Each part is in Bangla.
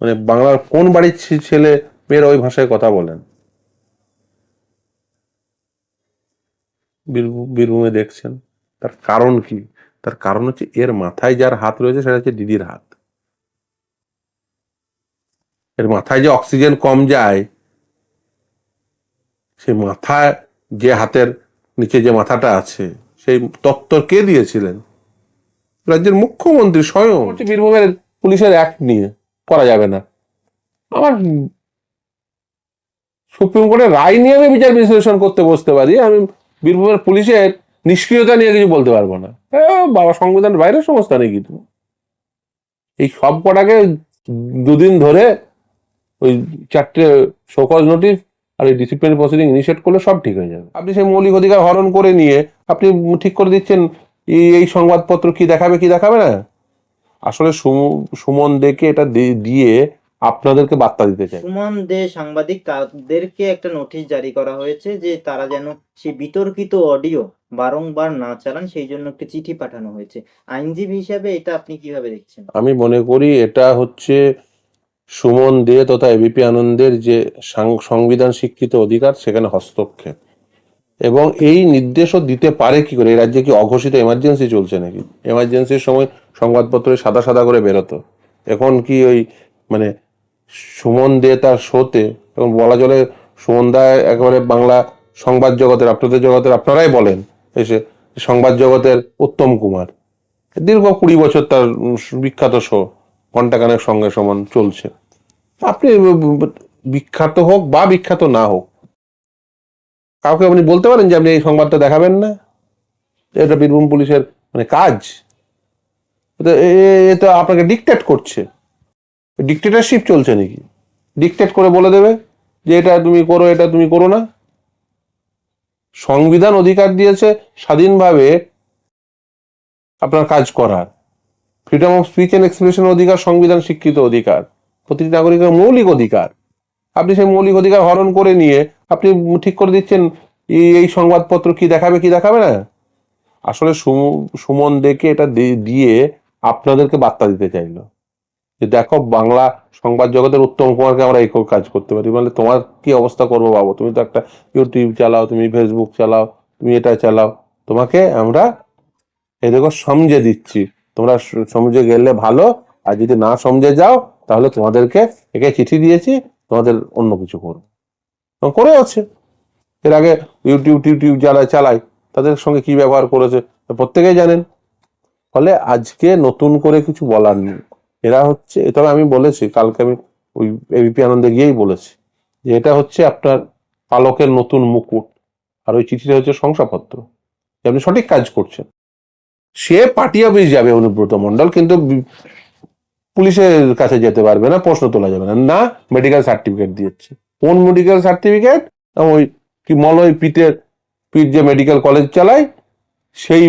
মানে বাংলার কোন বাড়ির ছেলে মেয়েরা ওই ভাষায় কথা বলেন? বীরভূ- বীরভূমে দেখছেন। তার কারণ কি? তার কারণ হচ্ছে এর মাথায় যার হাত রয়েছে সেটা হচ্ছে দিদির হাত। এর মাথায় যে অক্সিজেন কম যায়, সেই মাথায় যে হাতের নিচে যে মাথাটা আছে, সেই তত্ত্ব কে দিয়েছিলেন? রাজ্যের মুখ্যমন্ত্রী স্বয়ং। বীরভূমের পুলিশের অ্যাক্ট নিয়ে। করা যাবে না। আমার সুপ্রিম কোর্টের রায় নিয়ে আমি বিচার বিশ্লেষণ করতে বসতে পারি। আমি বীরভূমের পুলিশের নিষ্ক্রিয়তা নিয়ে কিছু বলতে পারব না। বাবা সংবিধানের বাইরের সংস্থা নেই কিন্তু। এই সব কটাকে দুদিন ধরে ওই চারটে শোকজ নোটিশ আর এই ডিসিপ্লিন প্রসিডিং ইনিশিয়েট করলে সব ঠিক হয়ে যাবে। আপনি সেই মৌলিক অধিকার হরণ করে নিয়ে আপনি ঠিক করে দিচ্ছেন, এই- এই সংবাদপত্র কি দেখাবে কি দেখাবে না? আসলে সুম- সুমন দেকে এটা দিয়ে আপনাদেরকে বার্তা দিতে চাই। সুমন দে সাংবাদিক তাদেরকে একটা নোটিশ জারি করা হয়েছে যে তারা যেন সেই বিতর্কিত অডিও বারংবার না চালান সেই জন্য একটি চিঠি পাঠানো হয়েছে। আইনজীবী হিসাবে এটা আপনি কীভাবে দেখছেন? আমি মনে করি এটা হচ্ছে সুমন দে তথা এবিপি আনন্দের যে সংবিধান স্বীকৃত অধিকার সেখানে হস্তক্ষেপ। এবং এই নির্দেশও দিতে পারে কি করে? এই রাজ্যে কি অঘোষিত এমার্জেন্সি চলছে নাকি? এমার্জেন্সির সময় সংবাদপত্রে সাদা সাদা করে বেরোতো। এখন কি ওই মানে সুমন দে তার শোতে এবং বলা চলে সুমন দা একেবারে বাংলা সংবাদ জগতের, আপনাদের জগতের আপনারাই বলেন, এসে সংবাদ জগতের উত্তম কুমার। দীর্ঘ কুড়ি বছর তার বিখ্যাত শো ঘন্টাখানের সঙ্গে সমান চলছে। আপনি বিখ্যাত হোক বা বিখ্যাত না হোক, কাউকে আপনি বলতে পারেন যে আপনি এই সংবাদটা দেখাবেন না? এটা বীরভূম পুলিশের মানে কাজ। এ- তো আপনাকে ডিকটেট করছে। ডিকটেটারশিপ চলছে নাকি? ডিকটেট করে বলে দেবে যে এটা তুমি করো, এটা তুমি করো না। সংবিধান অধিকার দিয়েছে স্বাধীনভাবে আপনার কাজ করার। Freedom of speech and expression অধিকার, সংবিধান স্বীকৃত অধিকার। প্রতিটি নাগরিকের মৌলিক অধিকার। আপনি সেই মৌলিক অধিকার হরণ করে নিয়ে আপনি ঠিক করে দিচ্ছেন এই- সংবাদপত্র কি দেখাবে কি দেখাবে না? আসলে সুম- সুমন দেখে এটা দিয়ে আপনাদেরকে বার্তা দিতে চাইলো। যে দেখো, বাংলা সংবাদ জগতের উত্তম কুমারকে আমরা এই কাজ করতে পারি। মানে তোমার কি অবস্থা করব বাবু? তুমি তো একটা ইউটিউব চালাও, তুমি ফেসবুক চালাও, তুমি এটা চালাও। তোমাকে আমরা এই দেখো সমঝে দিচ্ছি। তোমরা সমঝে গেলে ভালো, আর যদি না সমঝে যাও, তাহলে তোমাদেরকে একে চিঠি দিয়েছি, তোমাদের অন্য কিছু করো করে আছে। এর আগে ইউটিউব টিউটিউব যারা চালায়, তাদের সঙ্গে কি ব্যবহার করেছে, প্রত্যেকেই জানেন। ফলে আজকে নতুন করে কিছু বলার নেই। এরা হচ্ছে তবে আমি বলেছি, কালকে আমি ওই এবিপি আনন্দে গিয়েই বলেছি যে এটা হচ্ছে আপনার পালকের নতুন মুকুট। আর ওই চিঠিটা হচ্ছে শংসাপত্র, যে আপনি সঠিক কাজ করছেন। সে পার্টি অফিস যাবে অনুব্রত মন্ডল কিন্তু পুলিশের কাছে যেতে পারবে না, প্রশ্ন তোলা যাবে না। না মেডিকেল সার্টিফিকেট দিয়েছে। কোন মেডিকেল সার্টিফিকেট ওই কি মলয় পিটের পিট যে মেডিকেল কলেজ চালায়, সেই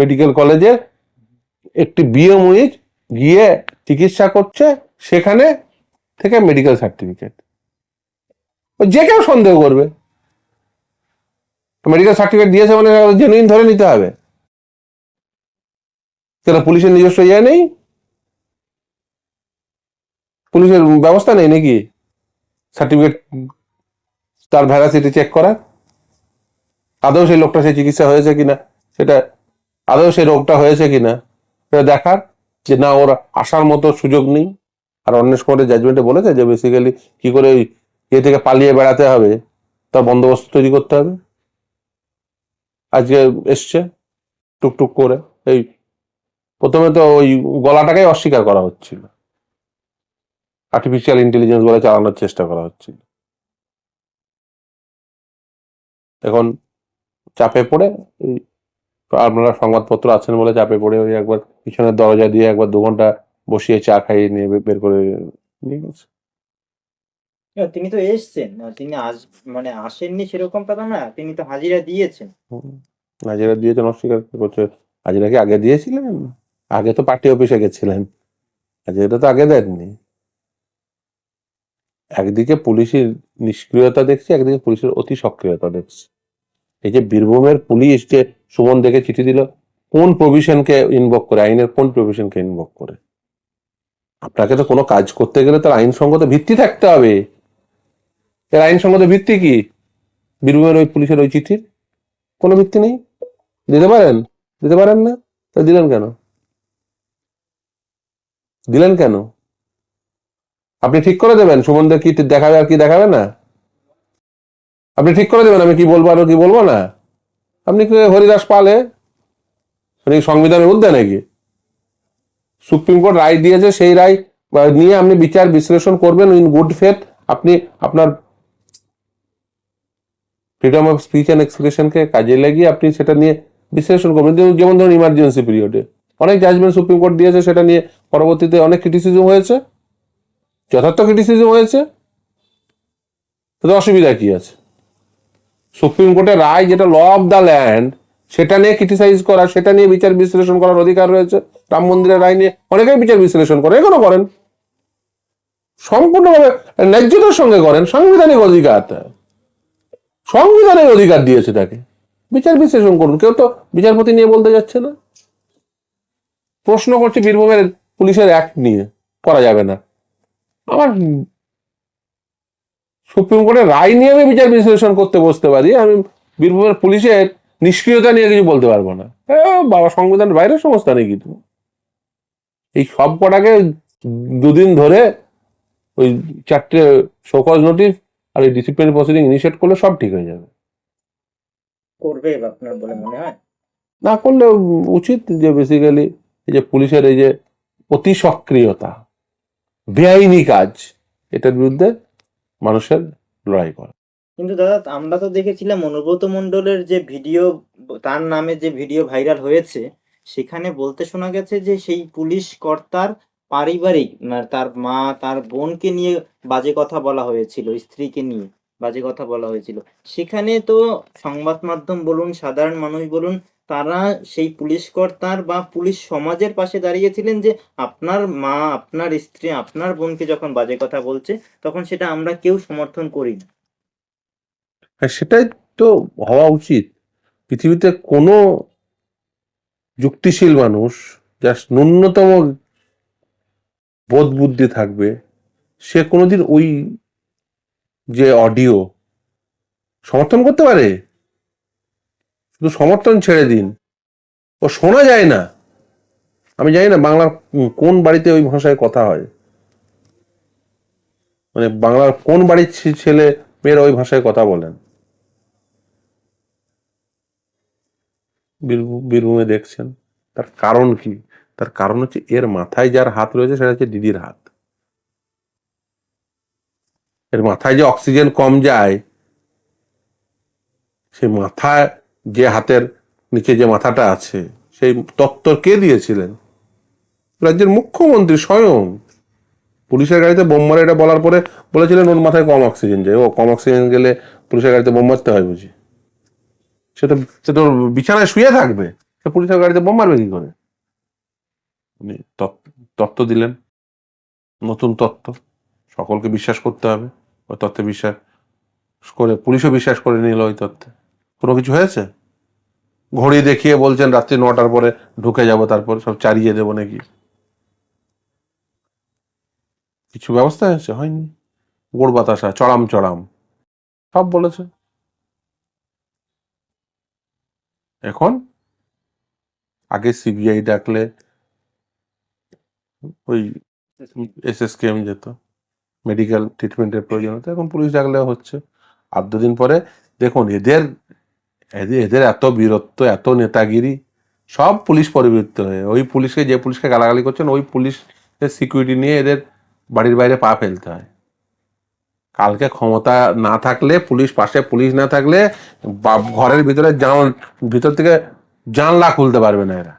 মেডিকেল কলেজে একটি মরিচ গিয়ে চিকিৎসা করছে, সেখানে থেকে মেডিকেল সার্টিফিকেট যে কেউ সন্দেহ করবে। মেডিকেল সার্টিফিকেট দিয়েছে মানে জেনুইন ধরে নিতে হবে। কেন পুলিশের নিজস্ব ইয়ে নেই? পুলিশের ব্যবস্থা নেই নাকি? সার্টিফিকেট তার ভ্যারাসিটি চেক করার। আদৌ সেই লোকটা সেই চিকিৎসা হয়েছে কিনা? সেটা, আদৌ সেই রোগটা হয়েছে কিনা? দেখার যে না, ওর আসার মতো সুযোগ নেই। আর অন্বেষ কুমারের জাজমেন্টে বলেছে যে বেসিক্যালি কি করে ওই এ থেকে পালিয়ে বেড়াতে হবে, তার বন্দোবস্ত তৈরি করতে হবে। আজকে এসছে টুকটুক করে। এই প্রথমে তো ওই গলাটাকেই অস্বীকার করা হচ্ছিল। আর্টিফিশিয়াল ইন্টেলিজেন্স বলে চালানোর চেষ্টা করা হচ্ছিল। এখন চাপে পড়ে আপনারা সংবাদপত্র আছেন বলে চাপে পড়ে ওই একবার পিছনের দরজা দিয়ে একবার দু ঘণ্টা বসিয়ে চা খাইয়ে নিয়ে বের করে নিয়ে গেছে। তিনি তো এসছেন। তিনি আস মানে আসেননি সেরকম কথা না তিনি তো হাজিরা দিয়েছেন। হাজিরা দিয়েছেন অস্বীকার করছে। হাজিরা কি আগে দিয়েছিলেন? আগে তো পার্টি অফিসে গেছিলেন। হাজিরা তো আগে দেননি। একদিকে পুলিশের নিষ্ক্রিয়তা দেখছি একদিকে পুলিশের অতি সক্রিয়তা দেখছি। এই যে বীরভূমের পুলিশ যে সুমন দেখে চিঠি দিল কোন প্রভিশনকে ইনভোক করে, আইনের কোন প্রভিশনকে ইনভোক করে? আপনাকে তো কোনো কাজ করতে গেলে তার আইনসঙ্গত ভিত্তি থাকতে হবে। এর আইনসঙ্গত ভিত্তি কি? বীরভূমের ওই পুলিশের ওই চিঠির? কোনো ভিত্তি নেই? দিতে পারেন? দিতে পারেন না? তা দিলেন কেন? দিলেন কেন? আপনি ঠিক করে দেবেন? সুমনদের কি দেখাবে আর কি দেখাবে না? আপনি ঠিক করে দেবেন আমি কি বলব আর কি বলব না? আপনি কি হরিদাস পালে? উনি সংবিধানের উদ্যান নাকি? সুপ্রিম কোর্ট রায় দিয়েছে, সেই রায় নিয়ে আপনি বিচার বিশ্লেষণ করবেন ইন গুড ফেথ আপনি আপনার ফ্রিডম অফ স্পিচ অ্যান্ড এক্সপ্রেশনকে কাজে লাগিয়ে আপনি সেটা নিয়ে বিশ্লেষণ করবেন। যেমন- যেমন ধরুন ইমার্জেন্সি পিরিয়ডে অনেক জাজমেন্ট সুপ্রিম কোর্ট দিয়েছে, সেটা নিয়ে পরবর্তীতে অনেক ক্রিটিসিজম হয়েছে। যথার্থ ক্রিটিসিজম হয়েছে। তাতে অসুবিধা কি আছে? সুপ্রিম কোর্টের রায়, যেটা ল অফ দ্য ল্যান্ড সেটা নিয়ে ক্রিটিসাইজ করা, সেটা নিয়ে বিচার বিশ্লেষণ করার অধিকার রয়েছে। রাম মন্দিরের রায় নিয়ে অনেকেই বিচার বিশ্লেষণ করে, এখনও করেন। সম্পূর্ণভাবে ন্যায্যতার সঙ্গে করেন, সাংবিধানিক অধিকার সংবিধানের অধিকার দিয়েছে তাকে। বিচার বিশ্লেষণ করুন, কেউ তো বিচারপতি নিয়ে বলতে যাচ্ছে না। প্রশ্ন করছে বীরভূমের পুলিশের অ্যাক্ট নিয়ে, করা যাবে না। আমার সুপ্রিম কোর্টের রায় নিয়ে আমি বিচার বিশ্লেষণ করতে বসতে পারি। আমি বীরভূমের পুলিশের নিষ্ক্রিয়তা নিয়ে কিছু বলতে পারব না। বাবা সংবিধান বাইরের সংস্থা নেই কিন্তু। এই সব কটাকে দুদিন ধরে ওই চারটে শোকজ নোটিশ আর এই ডিসিপ্লিন প্রসিডিং ইনিশিয়েট করলে সব ঠিক হয়ে যাবে। করবে আপনার বলে মনে হয়? না করলে উচিত যে বেসিক্যালি এই যে পুলিশের এই যে অতি সক্রিয়তা বেআইনি কাজ এটার বিরুদ্ধে মানুষের লড়াই করা। কিন্তু দাদা, আমরা তো দেখেছিলাম অনুব্রত মণ্ডলের যে ভিডিও, তার নামে যে ভিডিও ভাইরাল হয়েছে, সেখানে বলতে শোনা গেছে যে সেই পুলিশ কর্তার পারিবারিক মানে তার মা, তার বোনকে নিয়ে বাজে কথা বলা হয়েছিল, স্ত্রীকে নিয়ে বাজে কথা বলা হয়েছিল। সেখানে তো সংবাদ মাধ্যম বলুন, সাধারণ মানুষ বলুন, তারা সেই পুলিশ কর্তার বা পুলিশ সমাজের পাশে দাঁড়িয়েছিলেন যে আপনার মা, আপনার স্ত্রী, আপনার বোনকে যখন বাজে কথা বলছে, তখন সেটা আমরা কেউ সমর্থন করি না হ্যাঁ সেটাই তো হওয়া উচিত। পৃথিবীতে কোনো যুক্তিশীল মানুষ যার ন্যূনতম বোধ বুদ্ধি থাকবে, সে কোনোদিন ওই যে অডিও সমর্থন করতে পারে? শুধু সমর্থন ছেড়ে দিন। ও শোনা যায় না। আমি জানি না বাংলার কোন বাড়িতে ওই ভাষায় কথা হয়। মানে বাংলার কোন বাড়ির ছেলে মেয়েরা ওই ভাষায় কথা বলেন। বীরভূমে দেখছেন। তার কারণ কি? তার কারণ হচ্ছে এর মাথায় যার হাত রয়েছে সেটা হচ্ছে দিদির হাত। এর মাথায় যে অক্সিজেন কম যায়, সেই মাথায় যে হাতের নিচে যে মাথাটা আছে, সেই তত্ত্ব কে দিয়েছিলেন? রাজ্যের মুখ্যমন্ত্রী স্বয়ং। পুলিশের গাড়িতে বোম মারে এটা বলার পরে বলেছিলেন ওর মাথায় কম অক্সিজেন যায়। ও কম অক্সিজেন গেলে পুলিশের গাড়িতে বোম মারতে হয় বুঝি? সে তো সে তো বিছানায় শুয়ে থাকবে। সে পুলিশের গাড়িতে বোম মারবে কি করে? উনি তত্ত্ব- তত্ত্ব দিলেন। নতুন তত্ত্ব। সকলকে বিশ্বাস করতে হবে। ওই তত্ত্বে বিশ্বাস করে, পুলিশও বিশ্বাস করে নিল ওই তত্ত্বে। কোনো কিছু হয়েছে? ঘড়ি দেখিয়ে বলছেন, রাত্রি নটার পরে ঢুকে যাব, তারপর সব চারিয়ে দেবো নাকি? কিছু ব্যবস্থা হয়েছে? হয়নি। গোড় বাতাসা, চড়াম চড়াম। সব বলেছে। এখন? আগে সিবিআই ডাকলে ওই এসএসকেএম যেত মেডিকেল ট্রিটমেন্টের প্রয়োজন হতো, এখন পুলিশ ডাকলে হচ্ছে। আর দুদিন পরে দেখুন, এদের এদের এত বীরত্ব, এত নেতাগিরি, সব পুলিশ পরিবৃত্ত হয়ে, ওই পুলিশকে, যে পুলিশকে গালাগালি করছেন, ওই পুলিশের সিকিউরিটি নিয়ে এদের বাড়ির বাইরে পা ফেলতে হয়। কালকে ক্ষমতা না থাকলে, পুলিশ পাশে পুলিশ না থাকলে ঘরের ভিতরে জান ভিতর থেকে জানলা খুলতে পারবে না এরা।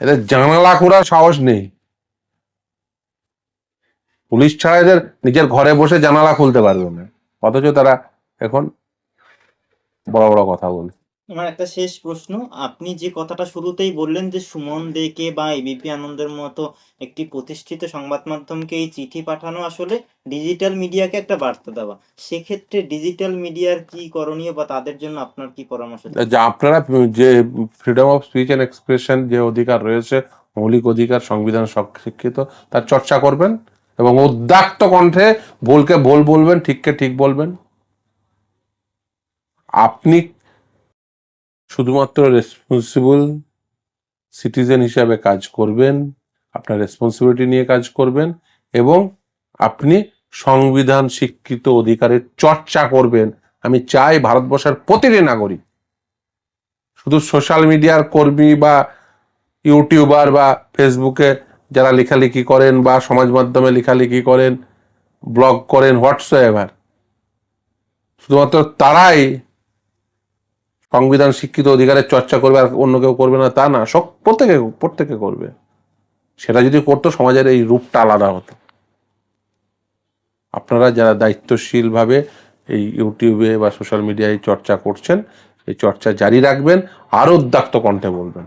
এদের জানালা খোলার সাহস নেই। পুলিশ ছাড়া এদের নিজের ঘরে বসে জানালা খুলতে পারবে না। অথচ তারা এখন বড় বড় কথা বলে আমার একটা শেষ প্রশ্ন। আপনি যে কথাটা শুরুতেই বললেন যে সুমন দেকে বা এবিপি আনন্দের মতো একটি প্রতিষ্ঠিত সংবাদ মাধ্যমকে এই চিঠি পাঠানো আসলে ডিজিটাল মিডিয়াকে একটা বার্তা দেওয়া। সেক্ষেত্রে ডিজিটাল মিডিয়ার কি করণীয় বা তাদের জন্য আপনার কি পরামর্শ যে আপনারা যে freedom of speech and expression যে অধিকার রয়েছে, মৌলিক অধিকার, সংবিধান স্বীকৃত তার চর্চা করবেন এবং উদ্দাক্ত কণ্ঠে ভুলকে ভুল বলবেন, ঠিককে ঠিক বলবেন। আপনি শুধুমাত্র রেসপন্সিবল সিটিজেন হিসাবে কাজ করবেন, আপনার রেসপন্সিবিলিটি নিয়ে কাজ করবেন এবং আপনি সংবিধান স্বীকৃত অধিকারের চর্চা করবেন। আমি চাই ভারতবর্ষের প্রতিটি নাগরিক, শুধু সোশ্যাল মিডিয়ার কর্মী বা ইউটিউবার বা ফেসবুকে যারা লেখালেখি করেন বা সমাজ মাধ্যমে লেখালেখি করেন ব্লগ করেন হোয়াটসঅ্যাভার শুধুমাত্র তারাই সংবিধান শিক্ষিত অধিকারের চর্চা করবে আর অন্য কেউ করবে না, তা না। সব প্রত্যেকে প্রত্যেকে করবে। সেটা যদি করতো, সমাজের এই রূপটা আলাদা হতো। আপনারা যারা দায়িত্বশীলভাবে এই ইউটিউবে বা সোশ্যাল মিডিয়ায় চর্চা করছেন, এই চর্চা জারি রাখবেন আরও উদ্দাক্ত কণ্ঠে বলবেন।